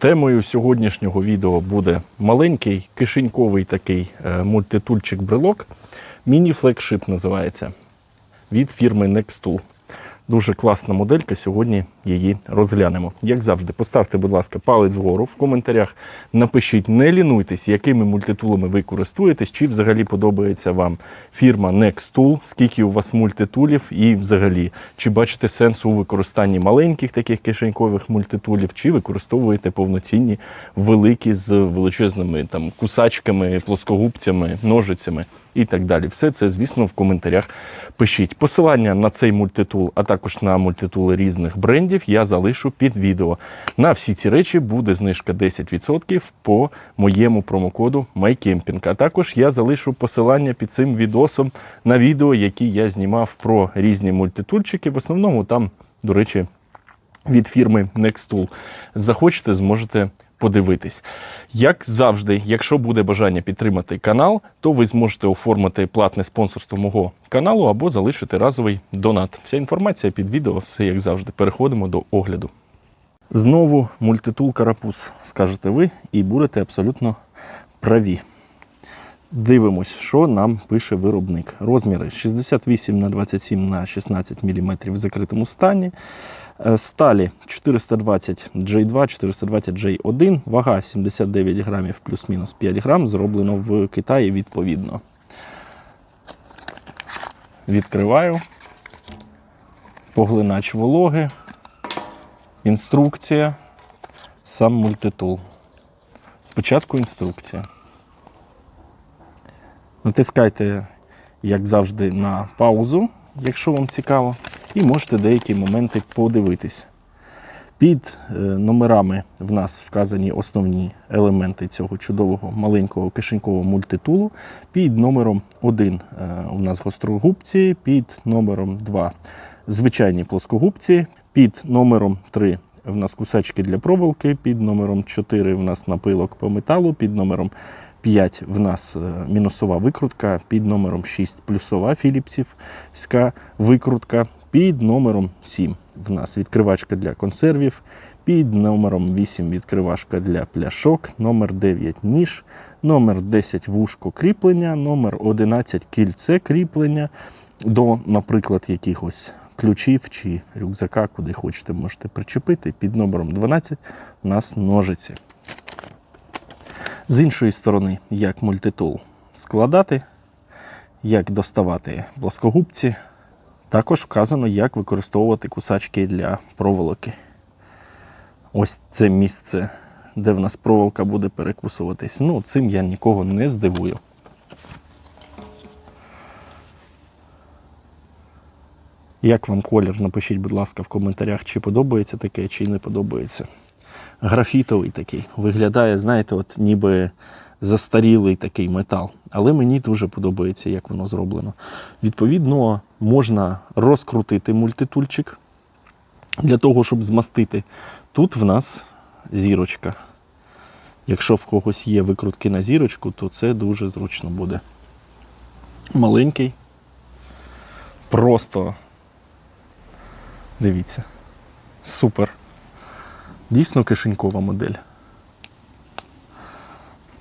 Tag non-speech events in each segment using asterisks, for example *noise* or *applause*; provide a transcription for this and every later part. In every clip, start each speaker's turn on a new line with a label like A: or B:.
A: Темою сьогоднішнього відео буде маленький кишеньковий такий е, мультитульчик брелок. Міні-флекшип називається від фірми Nextool. Дуже класна моделька. Сьогодні її розглянемо. Як завжди, поставте, будь ласка, палець вгору в коментарях. Напишіть, не лінуйтесь, якими мультитулами ви користуєтесь, чи взагалі подобається вам фірма Nextool, скільки у вас мультитулів, і взагалі, чи бачите сенс у використанні маленьких таких кишенькових мультитулів, чи використовуєте повноцінні великі з величезними там кусачками, плоскогубцями, ножицями і так далі. Все це, звісно, в коментарях пишіть. Посилання на цей мультитул, а також на мультитули різних брендів я залишу під відео. На всі ці речі буде знижка 10% по моєму промокоду MyCamping. А також я залишу посилання під цим відосом на відео, які я знімав про різні мультитульчики. В основному там, до речі, від фірми Nextool. Захочете, зможете подивитись. Як завжди, якщо буде бажання підтримати канал, то ви зможете оформити платне спонсорство мого каналу або залишити разовий донат. Вся інформація під відео, все як завжди. Переходимо до огляду. Знову мультитул карапуз, скажете ви, і будете абсолютно праві. Дивимось, що нам пише виробник. Розміри 68 на 27 на 16 мм в закритому стані. Е, Сталі 420 J2, 420 J1, вага 79 грамів плюс-мінус 5 грам, зроблено в Китаї відповідно. Відкриваю. Поглинач вологи, інструкція, сам мультитул. Спочатку інструкція. Натискайте, як завжди, на паузу, якщо вам цікаво, і можете деякі моменти подивитись. Під е, номерами в нас вказані основні елементи цього чудового маленького кишенькового мультитулу. Під номером 1 у нас гострогубці, під номером 2 звичайні плоскогубці, під номером 3 в нас кусачки для проволоки, під номером 4 в нас напилок по металу, під номером 5 в нас е, мінусова викрутка, під номером 6 плюсова філіпсівська викрутка, під номером 7 в нас відкривачка для консервів, під номером 8 відкривашка для пляшок, номер 9 ніж, номер 10 вушко кріплення, номер 11 кільце кріплення до, наприклад, якихось ключів чи рюкзака, куди хочете, можете причепити. Під номером 12 у нас ножиці. З іншої сторони, як мультитул складати, як доставати плоскогубці. Також вказано, як використовувати кусачки для проволоки. Ось це місце, де в нас проволока буде перекусуватись. Ну, цим я нікого не здивую. Як вам колір? Напишіть, будь ласка, в коментарях, чи подобається таке, чи не подобається. Графітовий такий. Виглядає, знаєте, от ніби застарілий такий метал. Але мені дуже подобається, як воно зроблено. Відповідно, можна розкрутити мультитульчик для того, щоб змастити. Тут в нас зірочка. Якщо в когось є викрутки на зірочку, то це дуже зручно буде. Маленький. Просто дивіться. Супер. Дійсно кишенькова модель.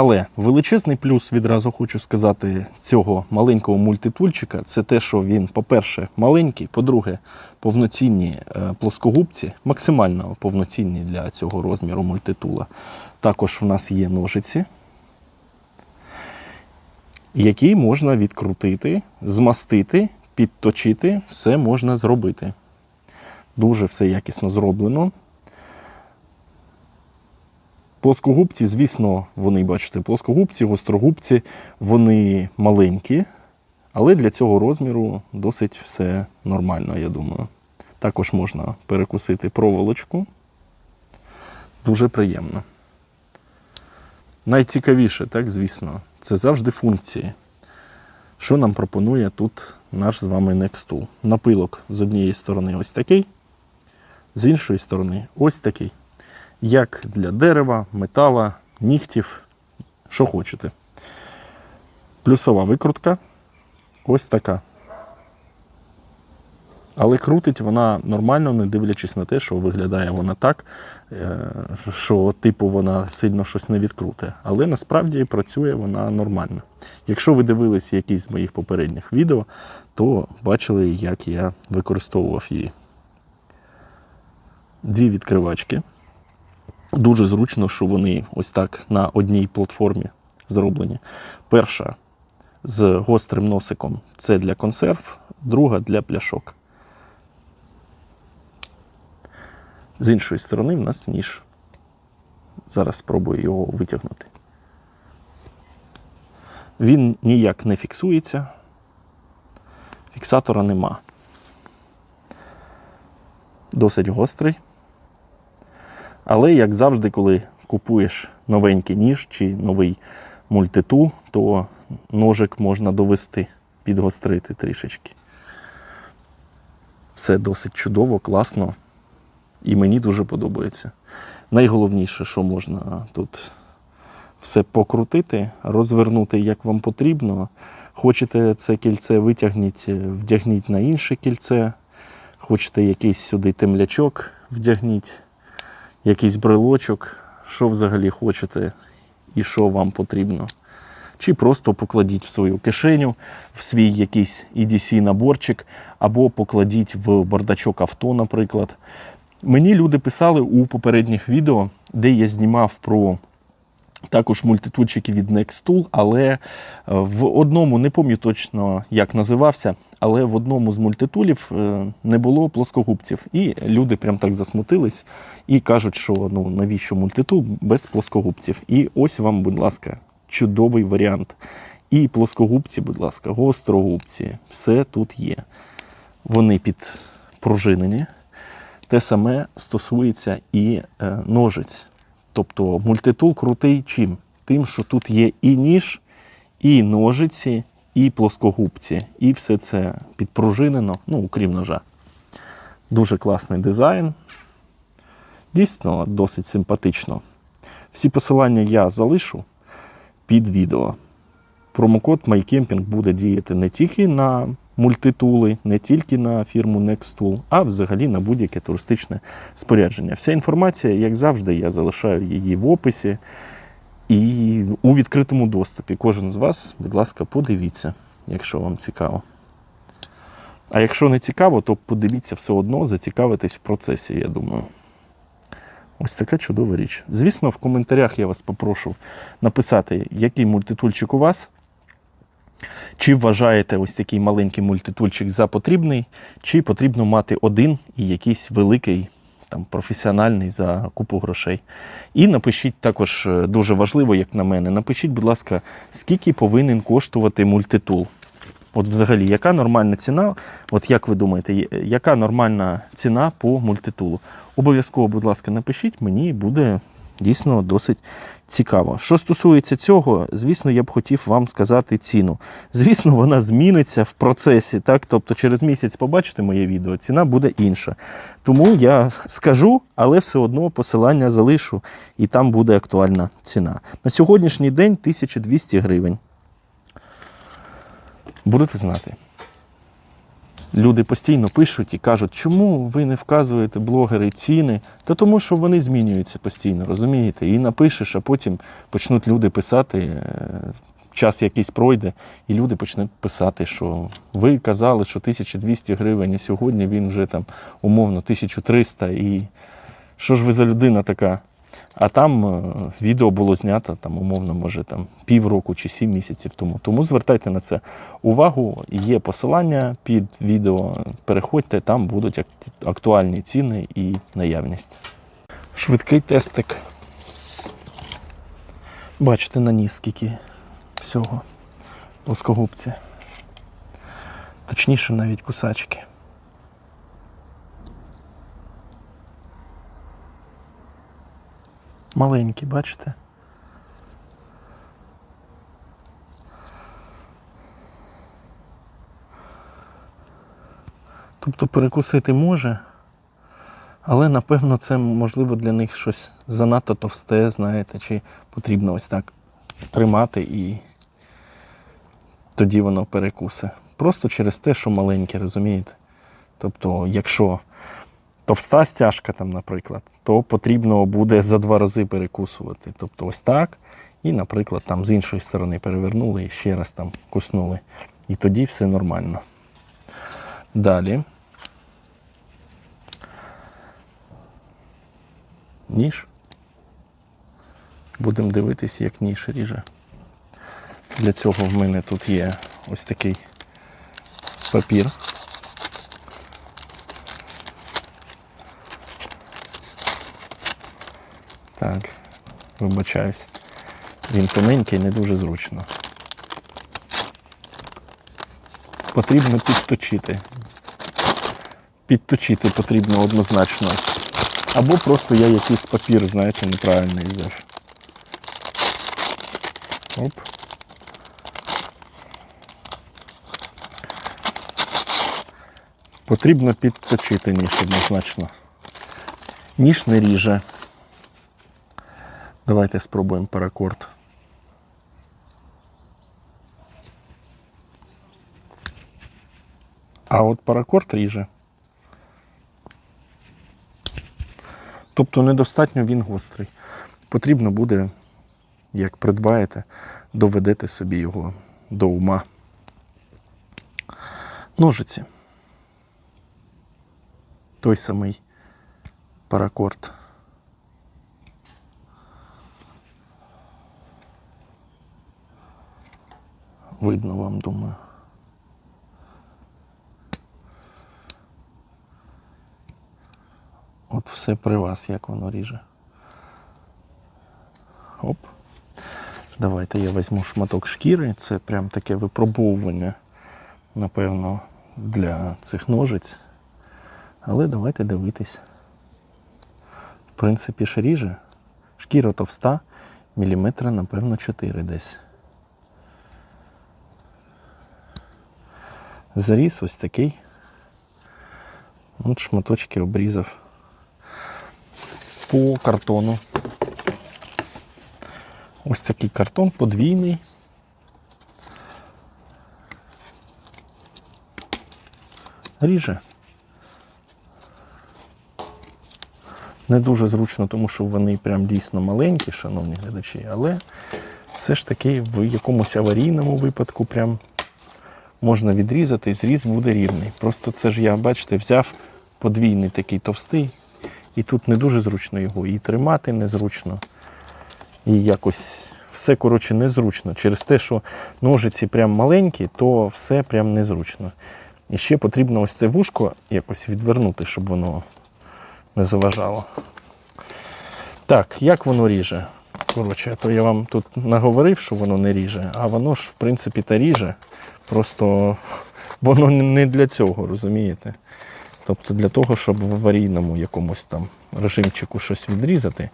A: Але величезний плюс, відразу хочу сказати, цього маленького мультитульчика це те, що він, по-перше, маленький, по-друге, повноцінні е, плоскогубці, максимально повноцінні для цього розміру мультитула. Також в нас є ножиці, які можна відкрутити, змастити, підточити, все можна зробити. Дуже все якісно зроблено. Плоскогубці, звісно, вони, бачите, плоскогубці, гострогубці, вони маленькі, але для цього розміру досить все нормально, я думаю. Також можна перекусити проволочку. Дуже приємно. Найцікавіше, так, звісно, це завжди функції. Що нам пропонує тут наш з вами Nextool? Напилок з однієї сторони ось такий, з іншої сторони ось такий як для дерева, метала, нігтів, що хочете. Плюсова викрутка ось така. Але крутить вона нормально, не дивлячись на те, що виглядає вона так, е, що типу вона сильно щось не відкруте. Але насправді працює вона нормально. Якщо ви дивились якісь з моїх попередніх відео, то бачили, як я використовував її. Дві відкривачки. Дуже зручно, що вони ось так на одній платформі зроблені. Перша з гострим носиком це для консерв, друга для пляшок. З іншої сторони в нас ніж. Зараз спробую його витягнути. Він ніяк не фіксується, фіксатора нема. Досить гострий. Але, як завжди, коли купуєш новенький ніж чи новий мультитул, то ножик можна довести, підгострити трішечки. Все досить чудово, класно. І мені дуже подобається. Найголовніше, що можна тут все покрутити, розвернути як вам потрібно. Хочете це кільце витягніть, вдягніть на інше кільце. Хочете якийсь сюди темлячок, вдягніть, якийсь брелочок, що взагалі хочете і що вам потрібно. Чи просто покладіть в свою кишеню, в свій якийсь EDC наборчик, або покладіть в бардачок авто, наприклад. Мені люди писали у попередніх відео, де я знімав про також мультитульчики від Nextool, але е, в одному, не пам'ятаю точно, як називався, але в одному з мультитулів е, не було плоскогубців. І люди прям так засмутились і кажуть, що ну навіщо мультитул без плоскогубців. І ось вам, будь ласка, чудовий варіант. І плоскогубці, будь ласка, гострогубці, все тут є. Вони підпружинені. Те саме стосується і е, ножиць. Тобто мультитул крутий чим? Тим, що тут є і ніж, і ножиці, і плоскогубці. І все це підпружинено, ну, окрім ножа. Дуже класний дизайн. Дійсно, досить симпатично. Всі посилання я залишу під відео. Промокод MyCamping буде діяти не тільки на мультитули, не тільки на фірму Nextool, а взагалі на будь-яке туристичне спорядження. Вся інформація, як завжди, я залишаю її в описі і у відкритому доступі. Кожен з вас, будь ласка, подивіться, якщо вам цікаво. А якщо не цікаво, то подивіться все одно, зацікавитись в процесі, я думаю. Ось така чудова річ. Звісно, в коментарях я вас попрошу написати, який мультитульчик у вас. Чи вважаєте ось такий маленький мультитульчик за потрібний, чи потрібно мати один і якийсь великий, там, професіональний за купу грошей. І напишіть також е, дуже важливо, як на мене, напишіть, будь ласка, скільки повинен коштувати мультитул. От взагалі, яка нормальна ціна? От як ви думаєте, яка нормальна ціна по мультитулу? Обов'язково, будь ласка, напишіть, мені буде дійсно досить цікаво. Що стосується цього, звісно, я б хотів вам сказати ціну. Звісно, вона зміниться в процесі, так? Тобто через місяць побачите моє відео, ціна буде інша. Тому я скажу, але все одно посилання залишу, і там буде актуальна ціна. На сьогоднішній день 1200 гривень. Будете знати. Люди постійно пишуть і кажуть, чому ви не вказуєте блогери ціни? Та тому, що вони змінюються постійно, розумієте? І напишеш, а потім почнуть люди писати, е, час якийсь пройде, і люди почнуть писати, що ви казали, що 1200 гривень, і сьогодні він вже там умовно 1300. І що ж ви за людина така? А там е, відео було знято там, умовно, може там півроку чи сім місяців тому. Тому звертайте на це увагу. Є посилання під відео. Переходьте, там будуть актуальні ціни і наявність. Швидкий тестик. Бачите на ніс скільки всього. Плоскогубці. Точніше, навіть кусачки. Маленькі, бачите? Тобто перекусити може, але напевно це можливо для них щось занадто товсте, знаєте, чи потрібно ось так тримати і тоді воно перекусе. Просто через те, що маленьке, розумієте? Тобто, якщо товста стяжка, там, наприклад, то потрібно буде за два рази перекусувати. Тобто ось так. І, наприклад, там з іншої сторони перевернули і ще раз там куснули. І тоді все нормально. Далі. Ніж. Будемо дивитись, як ніж ріже. Для цього в мене тут є ось такий папір. Так, вибачаюсь. Він тоненький, не дуже зручно. Потрібно підточити. Підточити потрібно однозначно. Або просто я якийсь папір, знаєте, неправильний взяв. Оп. Потрібно підточити ніж однозначно. Ніж не ріже. Давайте спробуємо паракорд. А от паракорд ріже. Тобто недостатньо він гострий. Потрібно буде, як придбаєте, доведете собі його до ума. Ножиці. Той самий паракорд. Видно вам, думаю. От все при вас, як воно ріже. Оп. Давайте я візьму шматок шкіри. Це прям таке випробовування, напевно, для цих ножиць. Але давайте дивитись. В принципі, ж ріже. Шкіра товста, міліметра, напевно, 4 десь. Заріз ось такий. От шматочки обрізав по картону. Ось такий картон подвійний. Ріже. Не дуже зручно, тому що вони прям дійсно маленькі, шановні глядачі, але все ж таки в якомусь аварійному випадку прям можна відрізати, і зріз буде рівний. Просто це ж я, бачите, взяв подвійний такий товстий, і тут не дуже зручно його і тримати незручно. І якось все, коротше, незручно. Через те, що ножиці прям маленькі, то все прям незручно. І ще потрібно ось це вушко якось відвернути, щоб воно не заважало. Так, як воно ріже? Коротше, то я вам тут наговорив, що воно не ріже, а воно ж, в принципі, та ріже. Просто воно не для цього, розумієте? Тобто для того, щоб в аварійному якомусь там режимчику щось відрізати,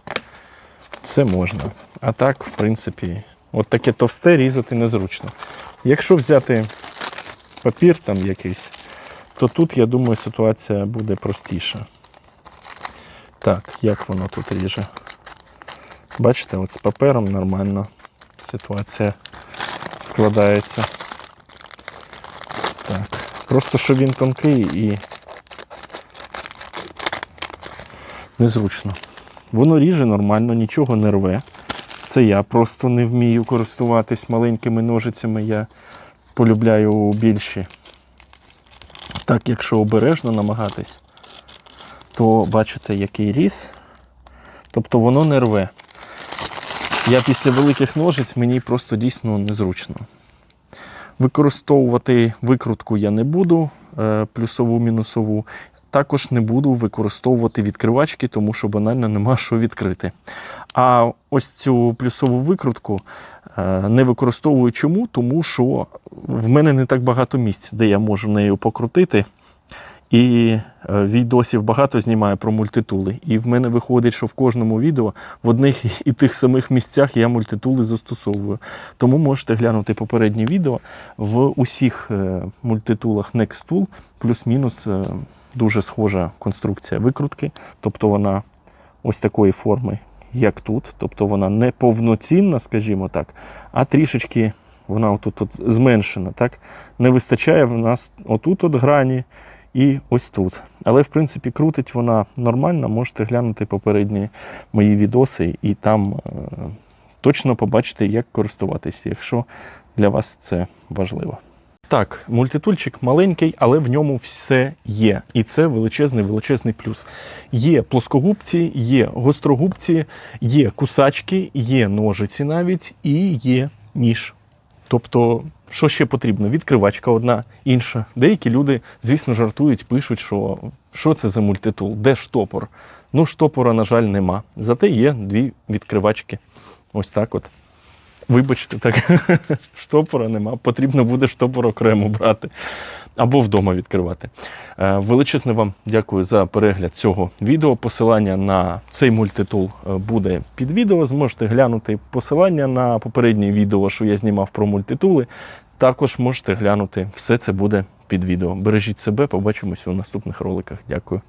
A: це можна. А так, в принципі, от таке товсте різати незручно. Якщо взяти папір там якийсь, то тут, я думаю, ситуація буде простіша. Так, як воно тут ріже? Бачите, от з папером нормально ситуація складається. Просто що він тонкий і незручно. Воно ріже нормально, нічого не рве. Це я просто не вмію користуватись маленькими ножицями. Я полюбляю більші. Так, якщо обережно намагатись, то бачите, який різ. Тобто воно не рве. Я після великих ножиць мені просто дійсно незручно. Використовувати викрутку я не буду, е, плюсову, мінусову. Також не буду використовувати відкривачки, тому що банально нема що відкрити. А ось цю плюсову викрутку е, не використовую чому? Тому що в мене не так багато місць, де я можу нею покрутити. І е, відосів багато знімаю про мультитули. І в мене виходить, що в кожному відео в одних і тих самих місцях я мультитули застосовую. Тому можете глянути попереднє відео. В усіх е, мультитулах Nextool плюс-мінус е, дуже схожа конструкція викрутки. Тобто вона ось такої форми, як тут. Тобто вона не повноцінна, скажімо так, а трішечки вона отут от зменшена. Так? Не вистачає в нас отут от грані. І ось тут. Але, в принципі, крутить вона нормально. Можете глянути попередні мої відоси, і там е, точно побачите, як користуватися, якщо для вас це важливо. Так, мультитульчик маленький, але в ньому все є. І це величезний величезний плюс. Є плоскогубці, є гострогубці, є кусачки, є ножиці навіть і є ніж. Тобто, що ще потрібно? Відкривачка одна, інша. Деякі люди, звісно, жартують, пишуть, що що це за мультитул, де штопор. Ну, штопора, на жаль, нема. Зате є дві відкривачки. Ось так от. Вибачте, так *laughs* штопора нема. Потрібно буде штопор окремо брати або вдома відкривати. Е, Величезне вам дякую за перегляд цього відео. Посилання на цей мультитул е, буде під відео. Зможете глянути посилання на попереднє відео, що я знімав про мультитули. Також можете глянути. Все це буде під відео. Бережіть себе, побачимося у наступних роликах. Дякую.